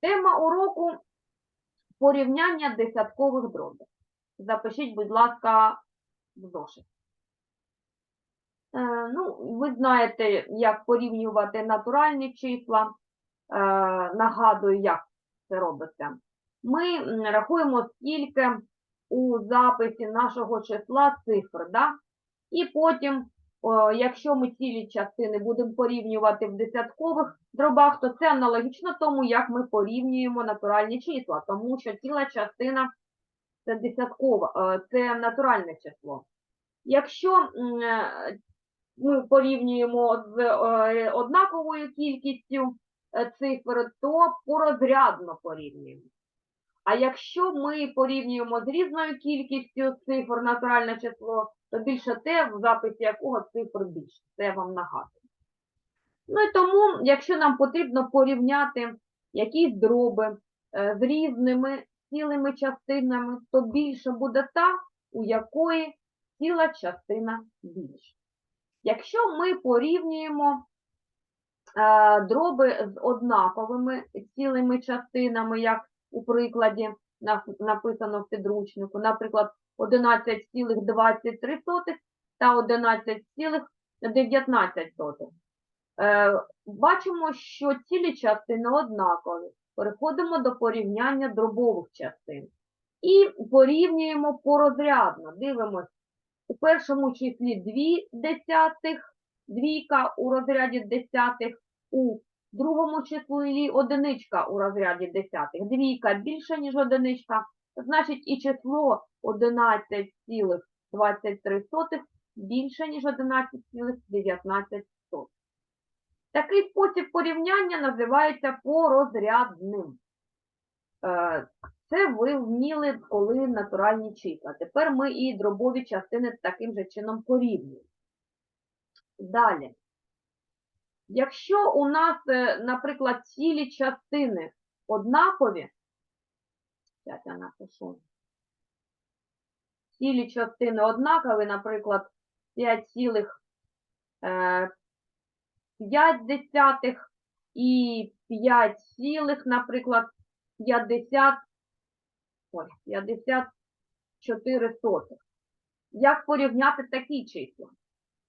Тема уроку порівняння десяткових дробів. Запишіть, будь ласка, в зошит. Е, ну, ви знаєте, як порівнювати натуральні числа. Е, нагадую, як це робиться. Ми рахуємо, скільки у записі нашого числа цифр, да? і потім, якщо ми цілі частини будемо порівнювати в десяткових дробах, то це аналогічно тому, як ми порівнюємо натуральні числа, тому що ціла частина це десяткова, е, це натуральне число. Якщо е, ми порівнюємо з е, однаковою кількістю цифр, то порозрядно порівнюємо. А якщо ми порівнюємо з різною кількістю цифр натуральне число, то більше те, в записі якого цифр більше. Це я вам нагадую. Ну і тому, якщо нам потрібно порівняти якісь дроби е, з різними цілими частинами, то більше буде та, у якої ціла частина більше. Якщо ми порівнюємо е, дроби з однаковими цілими частинами, як у прикладі написано в підручнику, наприклад, 11,23 та 11,19. Е, Бачимо, що цілі частини однакові. Переходимо до порівняння дробових частин. І порівнюємо порозрядно. Дивимось, у першому числі 2 десятих, двійка у розряді десятих, у другому числі одиничка у розряді десятих. Двійка більше, ніж одиничка, значить і число 11,23 більше, ніж 11,19. Такий спосіб порівняння називається порозрядним. Е, Це ви вміли, коли натуральні числа. Тепер ми і дробові частини таким же чином порівнюємо. Далі. Якщо у нас, е, наприклад, цілі частини однакові, зараз я напишу, цілі частини однакові, наприклад, 5,5 і 5 цілих, наприклад, 50, ой, 54 сотих. Як порівняти такі числа?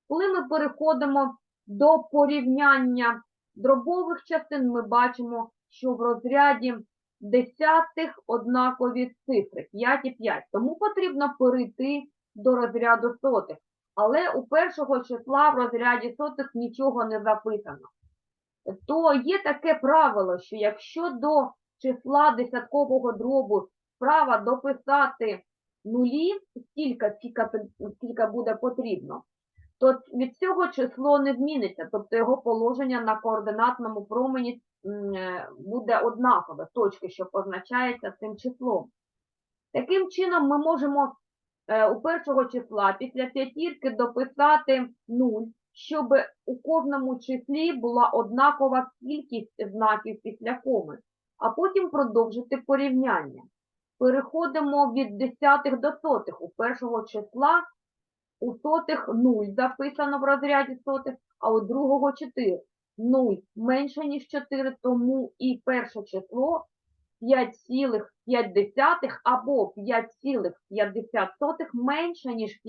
Коли ми переходимо до порівняння дробових частин, ми бачимо, що в розряді десятих однакові цифри 5 і 5. Тому потрібно перейти до розряду сотих. Але у першого числа в розряді сотих нічого не записано. То є таке правило, що якщо до числа десяткового дробу справа дописати нулі, стільки, скільки, буде потрібно, то від цього число не зміниться, тобто його положення на координатному промені е, буде однакове, точки, що позначаються цим числом. Таким чином, ми можемо е, у першого числа після п'ятірки дописати 0, щоб у кожному числі була однакова кількість знаків після коми, а потім продовжити порівняння. Переходимо від десятих до сотих. У першого числа у сотих 0 записано в розряді сотих, а у другого 4. 0 менше, ніж 4, тому і перше число 5,5 або 5,50 менше, ніж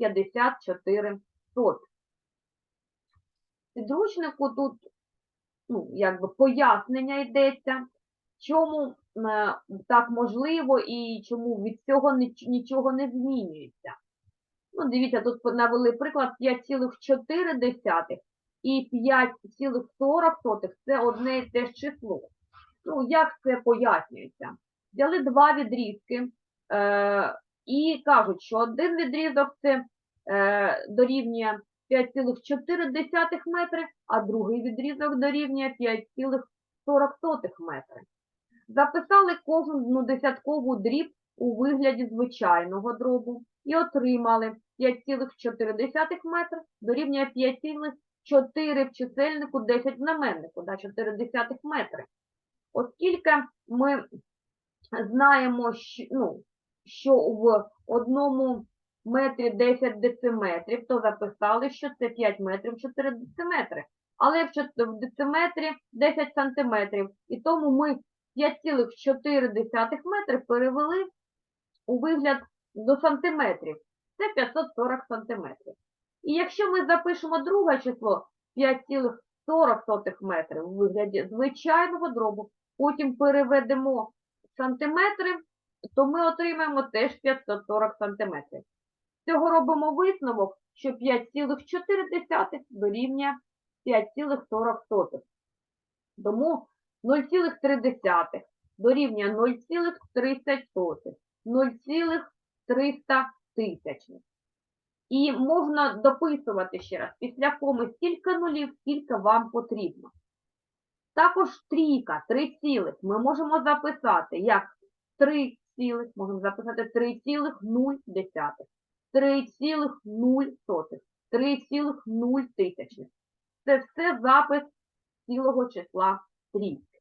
5,54. Підручнику тут ну, якби пояснення йдеться, чому е, так можливо і чому від цього ніч- нічого не змінюється. Ну, дивіться, тут навели приклад 5,4 і 5,40 це одне і те ж число. Ну, як це пояснюється? Взяли два відрізки е, і кажуть, що один відрізок це е, дорівнює 5,4 метри, а другий відрізок дорівнює 5,40 метри. Записали кожну десяткову дріб у вигляді звичайного дробу і отримали 5,4 метри дорівнює 5,4 в чисельнику 10 в знаменнику, да, 4 метри. Оскільки ми знаємо, що, ну, що в одному метрі 10 дециметрів, то записали, що це 5 метрів 4 дециметри. але в дециметрі 10 сантиметрів. І тому ми 5,4 метри перевели у вигляд до сантиметрів. Це 540 сантиметрів. І якщо ми запишемо друге число 5,40 метрів у вигляді звичайного дробу, потім переведемо сантиметри, то ми отримаємо теж 540 сантиметрів. Цього робимо висновок, що 5,4 дорівнює 5,40. Тому 0,3 дорівнює 0,30, 0,300 тисячних. І можна дописувати ще раз, після коми стільки нулів, скільки вам потрібно. Також трійка, 3 цілих, ми можемо записати як 3 цілих, можемо записати 3,0, 3,0, 3,0 тисячних. Це все запис цілого числа трійки.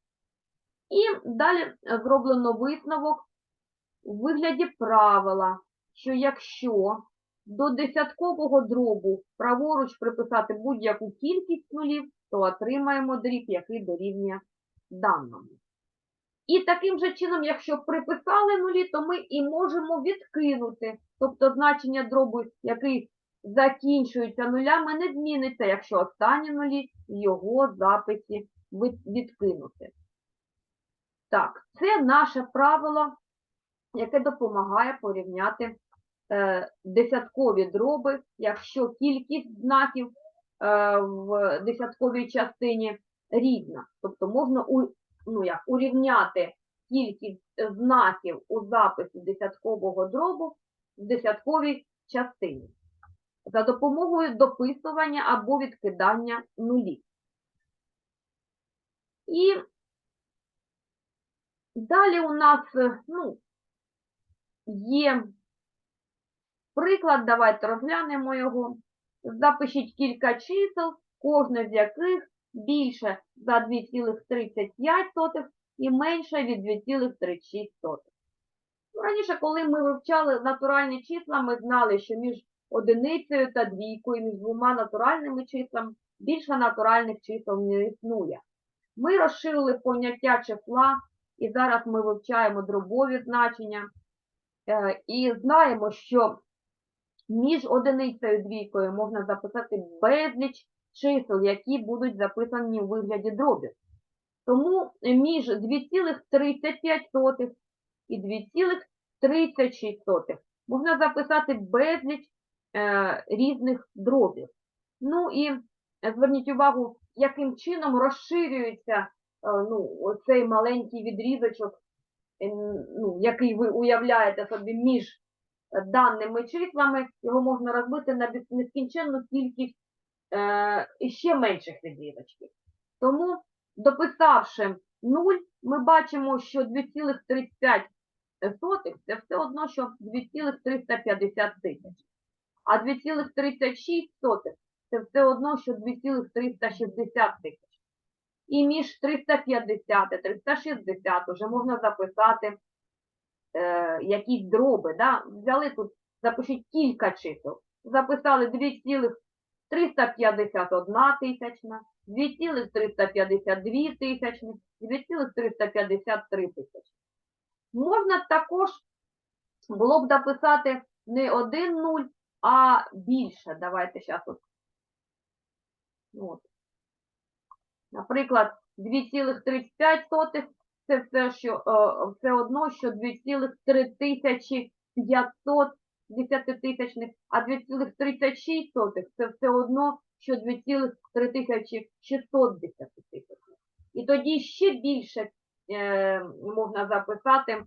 І далі зроблено висновок у вигляді правила, що якщо до десяткового дробу праворуч приписати будь-яку кількість нулів, то отримаємо дріб, який дорівнює даному. І таким же чином, якщо приписали нулі, то ми і можемо відкинути. Тобто значення дробу, який закінчується нулями, не зміниться, якщо останні нулі в його записі відкинути. Так, це наше правило, яке допомагає порівняти е, десяткові дроби, якщо кількість знаків е, в десятковій частині різна. Тобто можна ну, як, урівняти кількість знаків у записі десяткового дробу в десятковій частині за допомогою дописування або відкидання нулів. І далі у нас е, ну, є приклад, давайте розглянемо його. Запишіть кілька чисел, кожне з яких більше за 2,35 і менше від 2,36. Ну, Раніше, коли ми вивчали натуральні числа, ми знали, що між одиницею та двійкою, між двома натуральними числами, більше натуральних чисел не існує. Ми розширили поняття числа, і зараз ми вивчаємо дробові значення. Е, І знаємо, що між одиницею і двійкою можна записати безліч чисел, які будуть записані у вигляді дробів. Тому між 2,35 і 2,36 можна записати безліч е, різних дробів. Ну і зверніть увагу, яким чином розширюється е, ну, цей маленький відрізочок, ну, який ви уявляєте собі між е, даними числами, його можна розбити на нескінченну кількість е, іще менших відрізочків. Тому, дописавши 0, ми бачимо, що 2,35 це все одно, що 2,350 тисяч. А 2,36 це все одно, що 2,360 тисяч. І між 350 і 360 вже можна записати е, якісь дроби. Да? Взяли тут, запишіть кілька чисел. Записали 2,351 тисячна, 2,352 тисячних, 2,353 тисячні. Можна також було б дописати не один нуль, а більше. Давайте зараз от. Наприклад, 2,35 це все, що, е, все одно, що 2,3500 десятитисячних, а 2,36 це все одно, що 2,3600 десятитисячних. І тоді ще більше е, можна записати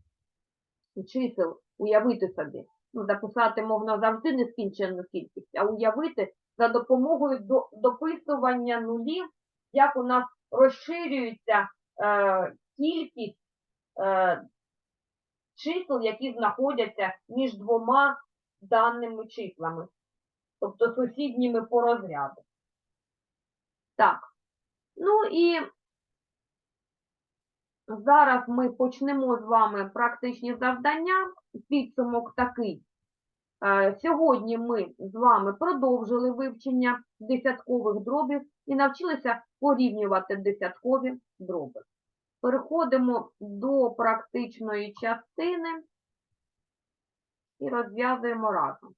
чисел, уявити собі. Ну, записати можна завжди нескінченну кількість, а уявити за допомогою до, дописування нулів, як у нас розширюється е, кількість е, чисел, які знаходяться між двома даними числами, тобто сусідніми по розряду. Так, ну і Зараз ми почнемо з вами практичні завдання. Підсумок такий. Е, Сьогодні ми з вами продовжили вивчення десяткових дробів і навчилися порівнювати десяткові дроби. Переходимо до практичної частини і розв'язуємо разом.